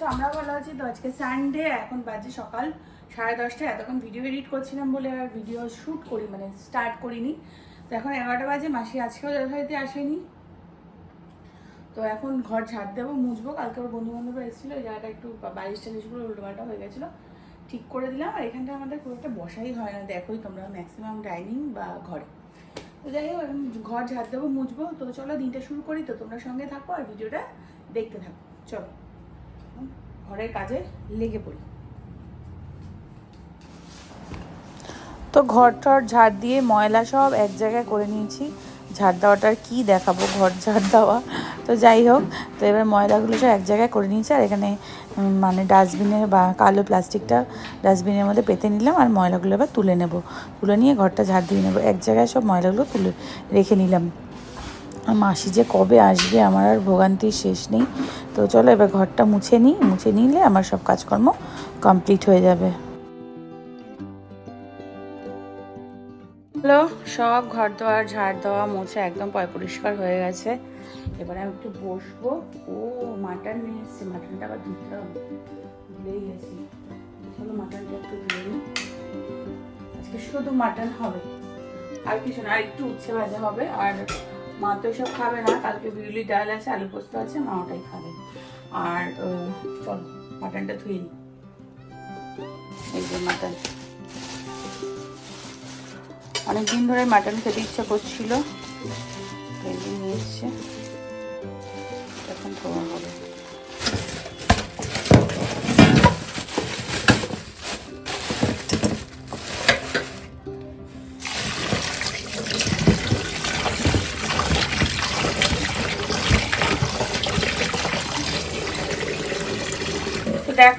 আছো আমরাও ভালো আছি। তো আজকে সানডে এখন বাজে সকাল, সাড়ে দশটা এতক্ষণ ভিডিও এডিট করছিলাম বলে আর ভিডিও শ্যুট করি মানে স্টার্ট করিনি। তো এখন এগারোটা বাজে, মাসি আজকেও যথারীতি আসেনি। তো এখন ঘর ঝাড় দেবো, মুছবো। কালকে ওর বন্ধু বান্ধবরা এসেছিল, এই জায়গাটা একটু বা- বালিশ টালিশগুলো উল্টোপাল্টা হয়ে গেছিল। ঠিক করে দিলাম। আর এখানটা আমাদের খুব একটা বসাই হয় না। দেখোই তোমরা ম্যাক্সিমাম ডাইনিং বা ঘরে। তো যাই হোক, এখন ঘর ঝাড় দেবো, মুছবো। তো চলো দিনটা শুরু করি। তো তোমরা সঙ্গে থাকো আর ভিডিওটা দেখতে থাকো। চলো। ঘরের কাজে লেগে পড়ি। তো ঘর টর ঝাড় দিয়ে ময়লা সব এক জায়গায় করে নিয়েছি। ঝাড় দেওয়াটার কি দেখাবো? ঘর ঝাড় দেওয়া। তো যাই হোক, তো এবার ময়লাগুলো সব এক জায়গায় করে নিয়েছি আর এখানে মানে ডাস্টবিনের বা কালো প্লাস্টিকটা ডাস্টবিনের মধ্যে পেতে নিলাম আর ময়লাগুলো এবার তুলে নেব। তুলে নিয়ে ঘরটা ঝাড় দিয়ে নেব। এক জায়গায় সব ময়লাগুলো তুলে রেখে নিলাম। মাসি যে কবে আসবে আমার আর ভোগান্তির শেষ নেই। তো চলো এবার ঘরটা মুছে নিই, মুছে নিলে আমার সব কাজকর্ম কমপ্লিট হয়ে যাবে। হ্যালো, সব ঘর দেওয়ার ঝাড় দেওয়া, মোছা একদম পয় পরিষ্কার হয়ে গেছে। এবারে আমি একটু বসবো। ও, মাটন নিয়ে এসছে, মাটনটা আবার ধুতে হবে। গেছি। চলো মাটনটা একটু ধুয়ে নিই। আজকে শুধু মাটন হবে। আর কিছু না, আর একটু উচ্ছে ভাজা হবে। আর মা তো সব খাবে না, কালকে বিউলি ডাল আছে, আলু পোস্ত আছে, মা ওটাই খাবে। আর চল মাটনটা ধুয়ে নিই মাটন অনেকদিন ধরে মাটন খেতে ইচ্ছা করছিল নিয়ে এখন খাওয়া হবে।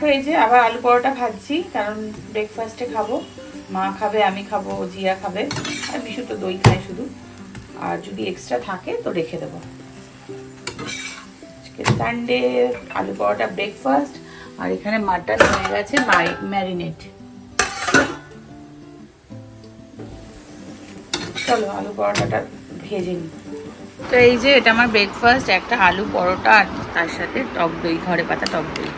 দেখো এই যে আবার আলু পরোটা ভাজছি, কারণ ব্রেকফাস্টে খাব। মা খাবে, আমি খাব, জিয়া খাবে, আর বিশু তো দই খায় শুধু। আর যদি এক্সট্রা থাকে তো রেখে দেবো। সানডে আলু পরোটা ব্রেকফাস্ট আর এখানে মাটন হয়ে গেছে ম্যারিনেট চলো আলু পরোটাটা ভেজে নিই। তো এই যে এটা আমার ব্রেকফাস্ট একটা আলু পরোটা আর তার সাথে টক দই, ঘরে পাতা টক দই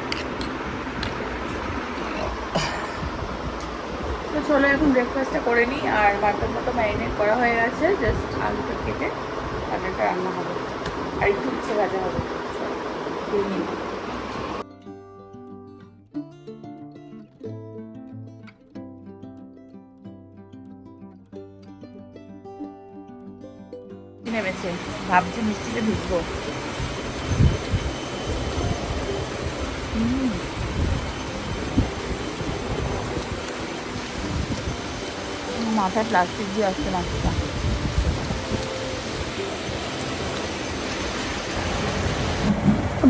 তো চলো এখন ব্রেকফাস্টটা করে নিই আর মাটন মতো ম্যারিনেট করা হয়ে গেছে জাস্ট আলুটা কেটে মাটনটা রান্না হবে। আর একটু উচ্ছে ভাজা হবে। নেমেছে, ভাবছি মিষ্টিতে ঢুকবো। মাথায় প্লাস্টিক দিয়ে আসছে মাছটা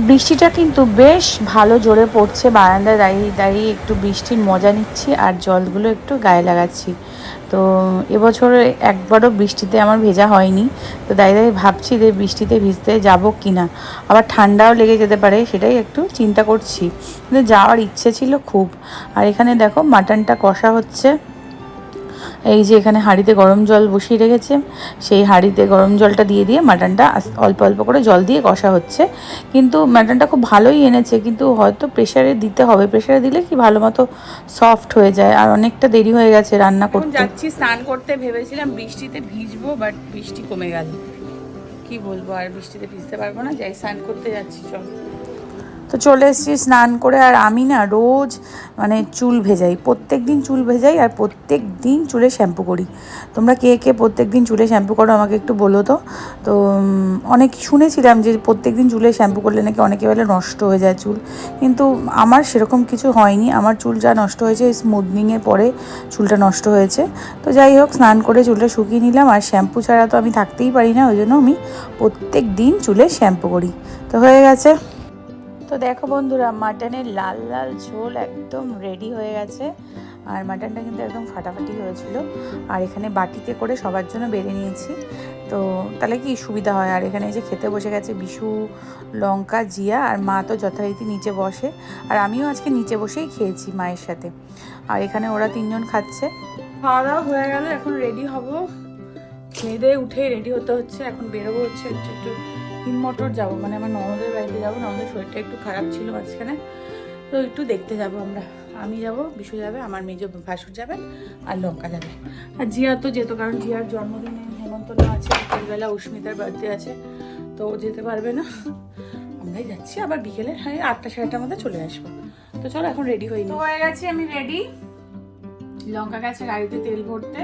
বৃষ্টিটা কিন্তু বেশ ভালো জোরে পড়ছে, বারান্দায় দাঁড়িয়ে দাঁড়িয়ে একটু বৃষ্টির মজা নিচ্ছি আর জলগুলো একটু গায়ে লাগাচ্ছি। তো এবছর একবারও বৃষ্টিতে আমার ভেজা হয়নি, তো দাঁড়িয়ে দাঁড়িয়ে ভাবছি যে বৃষ্টিতে ভিজতে যাব কি না আবার ঠান্ডাও লেগে যেতে পারে, সেটাই একটু চিন্তা করছি। কিন্তু যাওয়ার ইচ্ছে ছিল খুব। আর এখানে দেখো মাটনটা কষা হচ্ছে। এই যে এখানে হাঁড়িতে গরম জল বসিয়ে রেখেছে সেই হাঁড়িতে গরম জলটা দিয়ে দিয়ে মাটনটা অল্প অল্প করে জল দিয়ে কষা হচ্ছে। কিন্তু মাটনটা খুব ভালোই এনেছে কিন্তু হয়তো প্রেশারে দিতে হবে। প্রেশারে দিলে কি ভালো মতো সফট হয়ে যায় আর অনেকটা দেরি হয়ে গেছে রান্না করতে। যাচ্ছি স্নান করতে ভেবেছিলাম বৃষ্টিতে ভিজবো বাট বৃষ্টি কমে গেল। কি বলব আর বৃষ্টিতে ভিজতে পারব না যাই স্নান করতে যাচ্ছি চল। তো চলে এসেছি স্নান করে, আর আমি না রোজ মানে চুল ভেজাই। প্রত্যেক দিন চুল ভেজাই আর প্রত্যেক দিন চুলে শ্যাম্পু করি। তোমরা কে কে প্রত্যেক দিন চুলে শ্যাম্পু করো আমাকে একটু বলো তো। তো অনেক শুনেছিলাম যে প্রত্যেক দিন চুলে শ্যাম্পু করলে নাকি অনেকে বলে নষ্ট হয়ে যায় চুল। কিন্তু আমার সেরকম কিছু হয়নি। আমার চুল যা নষ্ট হয়েছে স্মুথনিংয়ের পরে চুলটা নষ্ট হয়েছে। তো যাই হোক, স্নান করে চুলটা শুকিয়ে নিলাম। আর শ্যাম্পু ছাড়া তো আমি থাকতেই পারি না। ওই জন্য আমি প্রত্যেক দিন চুলে শ্যাম্পু করি। তো হয়ে গেছে। তো দেখো বন্ধুরা, মাটনের লাল লাল ঝোল একদম রেডি হয়ে গেছে। আর মাটনটা কিন্তু একদম ফাটাফাটি হয়েছিল। আর এখানে বাটিতে করে সবার জন্য বেড়ে নিয়েছি। তো তাহলে কি সুবিধা হয়? আর এখানে যে খেতে বসে গেছে বিশু, লঙ্কা, জিয়া, আর মা তো যথারীতি নিচে বসে। আর আমিও আজকে নিচে বসেই খেয়েছি মায়ের সাথে। আর এখানে ওরা তিনজন খাচ্ছে। খাওয়া দাওয়া হয়ে গেল এখন রেডি হব। খেয়ে দিয়ে উঠেই রেডি হতে হচ্ছে। এখন বেরোবো হচ্ছে একটু একটু। হিমমটর যাব মানে আমার ননদের বাড়িতে যাব, ননদের শরীরটা একটু খারাপ ছিল মাঝখানে। তো একটু দেখতে যাব আমরা। আমি যাব, বিশু যাবে, আমার মেজ ভাসুর যাবে, আর লঙ্কা যাবে। আর জিয়া তো যেত, কারণ জিয়ার জন্মদিনে হেমন্তন্ন আছে, বিকেলবেলা উস্মিতার বার্থডে আছে, তো ও যেতে পারবে না। আমরাই যাচ্ছি, আবার বিকেলে হ্যাঁ আটটা সাড়ে আটটার মধ্যে চলে আসব। তো চলো, এখন রেডি হয়ে হয়ে গেছি, আমি রেডি লঙ্কা গেছে গাড়িতে তেল ভরতে,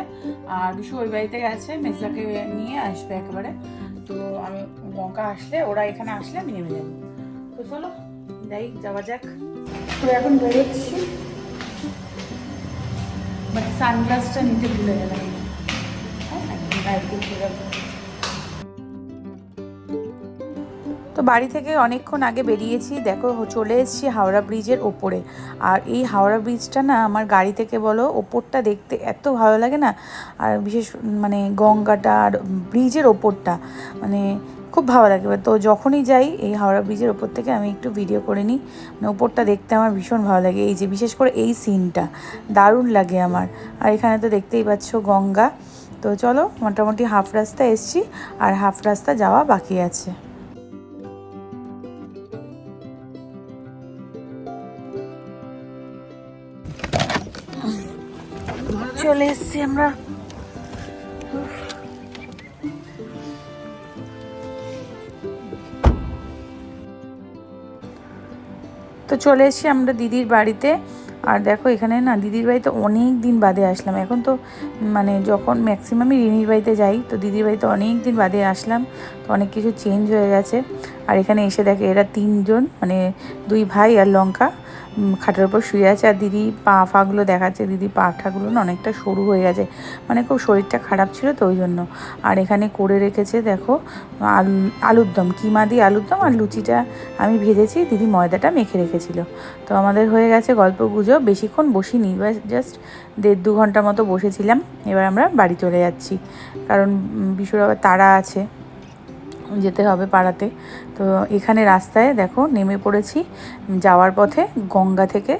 আর বিশু ওই বাড়িতে গেছে মেজদাকে নিয়ে আসবে একেবারে। তো আমি লঙ্কা আসলে ওরা এখানে আসলে আমি নেমে যাব। তো চলো যাই যাওয়া যাক। তো এখন বেরোচ্ছি। বাট সানগ্লাসটা নিতে ভুলে গেলাম। হ্যাঁ, তো বাড়ি থেকে অনেকক্ষণ আগে বেরিয়েছি। দেখো, চলে এসেছি হাওড়া ব্রিজের ওপরে। আর এই হাওড়া ব্রিজটা না আমার গাড়ি থেকে বলো, ওপরটা দেখতে এত ভালো লাগে না। আর বিশেষ মানে গঙ্গাটা আর ব্রিজের ওপরটা মানে খুব ভালো লাগে। তো যখনই যাই, এই হাওড়া ব্রিজের ওপর থেকে আমি একটু ভিডিও করে নিই। মানে ওপরটা দেখতে আমার ভীষণ ভালো লাগে। এই যে, বিশেষ করে এই সিনটা দারুণ লাগে আমার। আর এখানে তো দেখতেই পাচ্ছ গঙ্গা। তো চলো, মোটামুটি হাফ রাস্তা এসছি। আর হাফ রাস্তা যাওয়া বাকি আছে। চলে এসছি আমরা। তো চলে এসেছি আমরা দিদির বাড়িতে। আর দেখো, এখানে না দিদির বাড়িতে অনেক দিন বাদে আসলাম। এখন তো মানে যখন ম্যাক্সিমামই রিনির বাড়িতে যাই, তো দিদির বাড়িতে অনেক দিন বাদে আসলাম। তো অনেক কিছু চেঞ্জ হয়ে গেছে। আর এখানে এসে দেখে এরা তিনজন মানে দুই ভাই আর লঙ্কা। খাটের উপর শুয়ে আছে আর দিদি পা ফাগুলো দেখাচ্ছে। দিদি পা ঠাগুলো না অনেকটা সরু হয়ে গেছে। মানে খুব শরীরটা খারাপ ছিল তো ওই জন্য। আর এখানে করে রেখেছে, দেখো, আলু, আলুর দম। কিমা দিয়ে আলুর দম আর লুচিটা আমি ভেজেছি, দিদি ময়দাটা মেখে রেখেছিল। তো আমাদের হয়ে গেছে গল্প গুজব বেশিক্ষণ বসিনি জাস্ট দেড় দু ঘণ্টা মতো বসেছিলাম। এবার আমরা বাড়ি চলে যাচ্ছি। কারণ বিশুর আবার তাড়া আছে। যেতে হবে পাড়াতে। তো এখানে রাস্তায় দেখো নেমে পড়েছি। যাওয়ার পথে গঙ্গা থেকে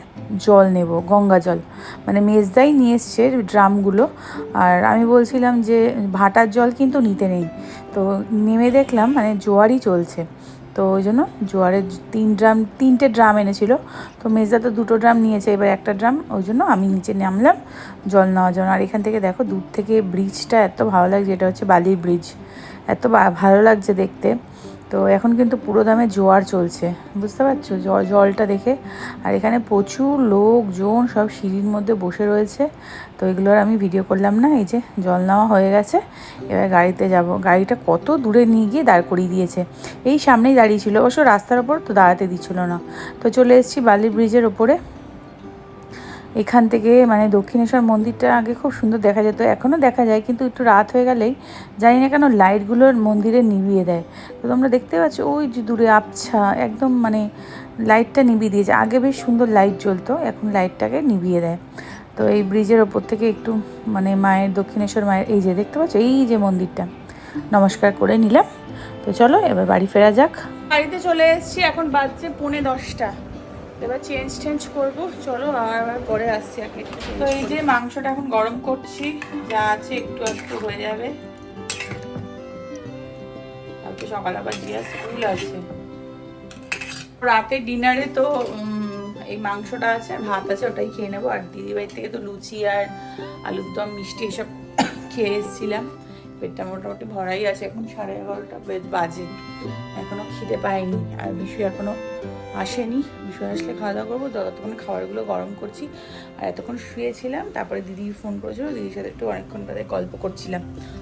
জল নেব, গঙ্গা জল। মানে মেজদাই নিয়ে এসছে ড্রামগুলো। আর আমি বলছিলাম যে ভাটার জল কিন্তু নিতে নেই। তো নেমে দেখলাম মানে জোয়ারই চলছে। তো ওই জন্য জোয়ারের তিন ড্রাম, তিনটে ড্রাম এনেছিল। তো মেজদা তো দুটো ড্রাম নিয়েছে, এবার একটা ড্রাম। ওই জন্য আমি নিচে নামলাম জল নেওয়ার জন্য। আর এখান থেকে দেখো দূর থেকে ব্রিজটা এত ভালো লাগছে এটা হচ্ছে বালির ব্রিজ এত ভালো লাগছে দেখতে। তো এখন কিন্তু পুরো দামে জোয়ার চলছে। বুঝতে পারছ? জলটা দেখে। আর এখানে প্রচুর লোকজন সব সিঁড়ির মধ্যে বসে রয়েছে। তো এগুলোর আমি ভিডিও করলাম না, এই যে জল নেওয়া হয়ে গেছে। এবার গাড়িতে যাব। গাড়িটা কত দূরে নিয়ে গিয়ে দাঁড় করিয়ে দিয়েছে। এই সামনেই দাঁড়িয়ে ছিল। অবশ্য রাস্তার ওপর তো দাঁড়াতে দিচ্ছিল না। তো চলে এসেছি বালি ব্রিজের ওপরে। এখান থেকে মানে দক্ষিণেশ্বর মন্দিরটা আগে খুব সুন্দর দেখা যেত এখনও দেখা যায়, কিন্তু একটু রাত হয়ে গেলেই জানি না কেন লাইটগুলোর মন্দিরে নিভিয়ে দেয়। তো তোমরা দেখতে পাচ্ছ, ওই যে দূরে আবছা, একদম মানে লাইটটা নিভিয়ে দিয়েছে। আগে বেশ সুন্দর লাইট জ্বলতো, এখন লাইটটাকে নিভিয়ে দেয়। তো এই ব্রিজের ওপর থেকে একটু মানে মায়ের, দক্ষিণেশ্বর মায়ের, এই যে দেখতে পাচ্ছ, এই যে মন্দিরটা। নমস্কার করে নিলাম। তো চলো, এবার বাড়ি ফেরা যাক। বাড়িতে চলে এসেছি, এখন বাজছে পৌনে দশটা। এবার চেঞ্জ টেঞ্জ করব। চলো, আবার পরে আসছি কি তো এই যে মাংসটা এখন গরম করছি, যা আছে একটু একটু হয়ে যাবে। কালকে সকাল আবার জিয়া স্কুল আছে। রাতে ডিনারে তো এই মাংসটা আছে, আর ভাত আছে, ওটাই খেয়ে নেব। আর দিদিবাড়ির থেকে তো লুচি আর আলুর দম, মিষ্টি এসব খেয়ে এসেছিলাম। পেটটা মোটামুটি ভরাই আছে, এখন সাড়ে এগারোটা বাজে। এখনও খিদে পাইনি, আর বিশু এখনও আসেনি বিষয় আসলে খাওয়া দাওয়া করব। ততক্ষণ খাবারগুলো গরম করছি আর এতক্ষণ শুয়েছিলাম তারপরে দিদি ফোন করেছিল দিদির সাথে একটু অনেকক্ষণ তাদের গল্প করছিলাম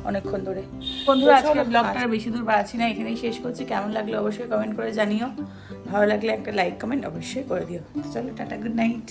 অনেকক্ষণ ধরে। বন্ধুরা আজকে ব্লগটা আর বেশি দূর বাড়াচ্ছি না এখানেই শেষ করছি। কেমন লাগল অবশ্যই কমেন্ট করে জানিও। ভালো লাগলে একটা লাইক কমেন্ট অবশ্যই করে দিও। চলো টাটা গুড নাইট